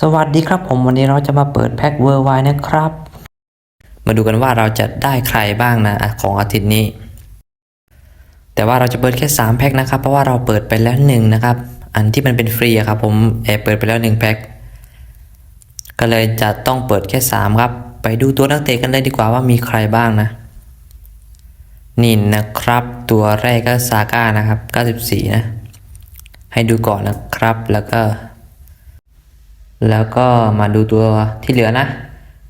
สวัสดีครับผมวันนี้เราจะมาเปิดแพ็คเวอร์ไวนะครับ มาดูกันว่าเราจะได้ใครบ้างนะของอาทิตย์นี้ แต่ว่าเราจะเปิดแค่ 3 แพ็คนะครับ เพราะว่าเราเปิดไปแล้วหนึ่งนะครับ อันที่มันเป็นฟรีอะครับผมแอบเปิดไปแล้วหนึ่งแพ็คก็เลยจะต้องเปิดแค่ 3 ครับ ไปดูตัวนักเตะกันเลยดีกว่าว่ามีใครบ้างนะ นี่นะครับตัวแรกก็ซาก้านะครับ 94 นะ ให้ดูก่อนนะครับแล้วก็ แล้วก็มาดูตัวที่เหลือนะ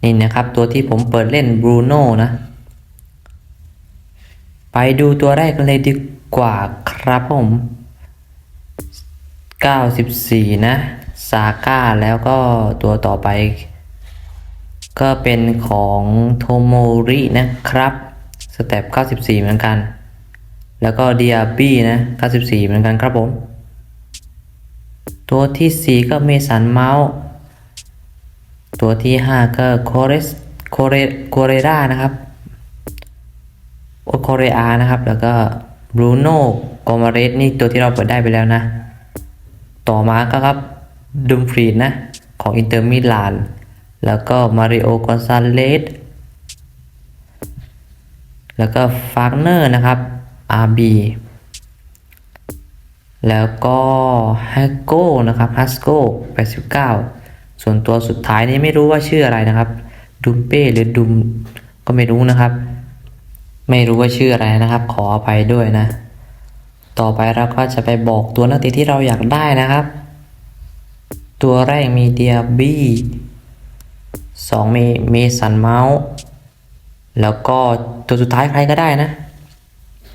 นี่นะครับตัวที่ผมเปิดเล่นบรูโน่นะ ไปดูตัวแรกกันเลยดีกว่าครับผม 94 นะซาก้าแล้วก็ตัวต่อไป ก็เป็นของโทโมรินะครับสเต็ป94 เหมือนกัน แล้วก็เดียบี้นะ 94 เหมือนกันครับผม ตัวที่ 4 ก็เมสันเมาส์ตัวที่ 5 ก็โคเรสโคเรโคเรรานะครับโอโคเรอานะครับ แล้วก็บรูโน่กอมาเรสนี่ตัวที่เราเปิดได้ไปแล้วนะ ต่อมาก็ครับดุมฟรีดนะ ของอินเตอร์มิลานแล้วก็มาริโอกอนซาเลสแล้วก็ฟากเนอร์นะครับ RB แล้วก็ฮักโก้นะครับฮัสโก้89 ส่วนตัวสุดท้ายนี้ไม่รู้ว่าชื่ออะไรนะครับดุมเป้หรือดุมก็ไม่รู้นะครับ ไม่รู้ว่าชื่ออะไรนะครับ ขออภัยด้วยนะ ต่อไปเราก็จะไปบอกตัวนักเตะที่เราอยากได้นะครับ ตัวแรกมีเดียบี้สองมีเมสันเมาส์แล้วก็ตัวสุดท้ายใครก็ได้นะ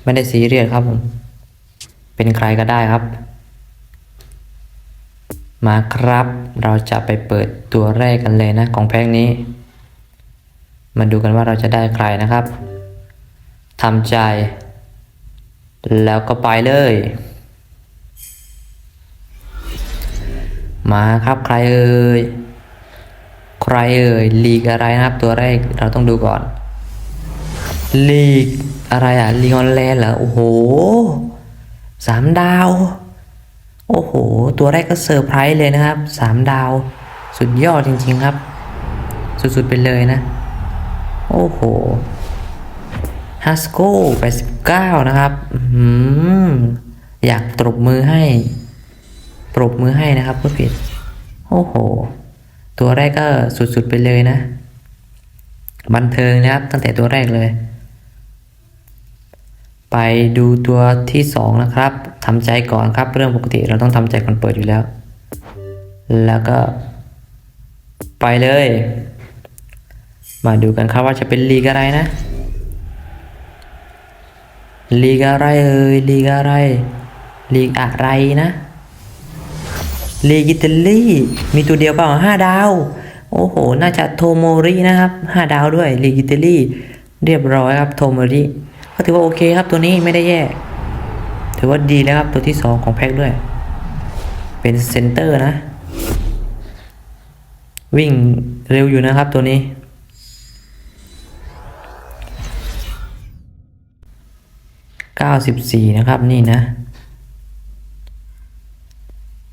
ไม่ได้ซีเรียสครับผม เป็นใครก็ได้ครับ มาครับ เราจะไปเปิดตัวแรกกันเลยนะของแพ็กนี้ มาดูกันว่าเราจะได้ใครนะครับทำใจ แล้วก็ไปเลย มาครับใครเอ่ยใครเอ่ยลีกอะไรนะครับ ตัวแรกเราต้องดูก่อนลีกอะไรอะลีออนแลนด์เหรอโอ้โห สามดาว โอ้โห ตัวแรกก็เซอร์ไพรส์เลยนะครับสามดาว สุดยอดจริง ๆครับ สุดๆไปเลยนะ โอ้โหฮัสโก้แปดสิบเก้านะครับอืมอยากตบมือให้ปรบมือให้นะครับผู้ผิด โอ้โห ตัวแรกก็สุดๆไปเลยนะ บันเทิงนะครับ ตั้งแต่ตัวแรกเลย ไปดูตัวที่สองนะครับทำใจก่อนครับ เรื่องปกติเราต้องทำใจก่อนเปิดอยู่แล้ว แล้วก็ ไปเลย มาดูกันครับว่าจะเป็นลีกอะไรนะ ลีกอะไรเอ่ยลีกอะไร ลีกอะไรนะลีกอิตาลีมีตัวเดียวเปล่าห้าดาว โอ้โห น่าจะโทโมรินะครับห้าดาวด้วยลีกอิตาลีเรียบร้อยครับโทโมริ ก็ถือว่าโอเคครับตัวนี้ไม่ได้แย่ ถือว่าดีแล้วครับตัวที่สองของแพ็คด้วย เป็นเซนเตอร์นะ วิ่งเร็วอยู่นะครับตัวนี้94นะครับนี่นะ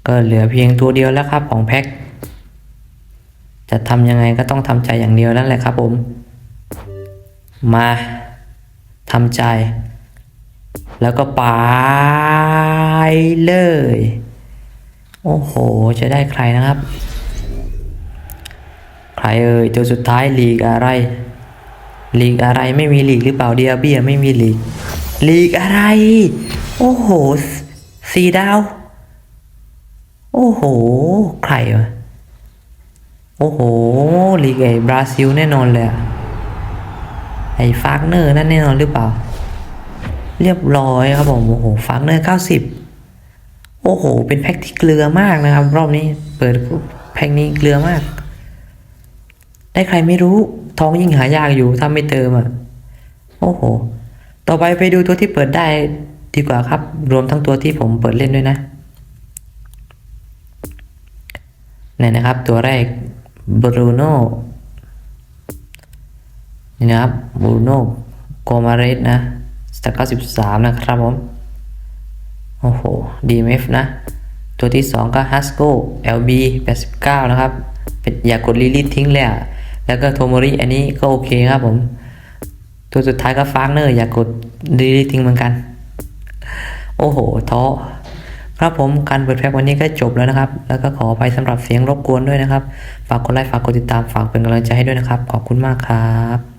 ก็เหลือเพียงตัวเดียวแล้วครับของแพ็คจะทำยังไงก็ต้องทำใจอย่างเดียวนั่นแหละครับผม มา ทำใจ แล้วก็ไปเลย โอ้โห จะได้ใครนะครับ ใครเอ่ยตัวสุดท้ายลีกอะไร ลีกอะไรไม่มีลีกหรือเปล่าเดียเบียไม่มีลีก ลีกอะไร โอ้โหสสี่ดาว โอ้โห ใครวะโอ้โห ลีกไอ้บราซิลแน่นอนเลยอะ ไอ้ฟากเนอร์นั่นแน่นอนหรือเปล่า เรียบร้อยครับผมโอ้โหฟากเนอร์เก้าสิบโอ้โห เป็นแพ็คที่เกลือมากนะครับ รอบนี้เปิดแพ็คนี้เกลือมาก ได้ใครไม่รู้ท้องยิ่งหายากอยู่ถ้าไม่เติมอะโอ้โห ต่อไปไปดูตัวที่เปิดได้ดีกว่าครับ รวมทั้งตัวที่ผมเปิดเล่นด้วยนะนี่นะครับ ตัวแรกบรูโน นี่นะครับบรูโน่โกมาเรสนะสตาร์เก้าสิบสามนะครับผม โอ้โหดีเมฟนะ ตัวที่ 2 ก็ Hasco LB 89 นะครับ เป็นอยากกดลิลิททิ้งเลยอะแล้วก็โทโมริอันนี้ก็โอเคครับผม ตัวสุดท้ายก็ฟางเนอร์อยากดลิลิททิ้งเหมือนกัน โอ้โหท้อครับผมการเปิดแพ็กวันนี้ก็จบแล้วนะครับ แล้วก็ขออภัยสำหรับเสียงรบกวนด้วยนะครับ ฝากกดไลค์ ฝากกดติดตาม ฝากเป็นกำลังใจให้ด้วยนะครับ ขอบคุณมากครับ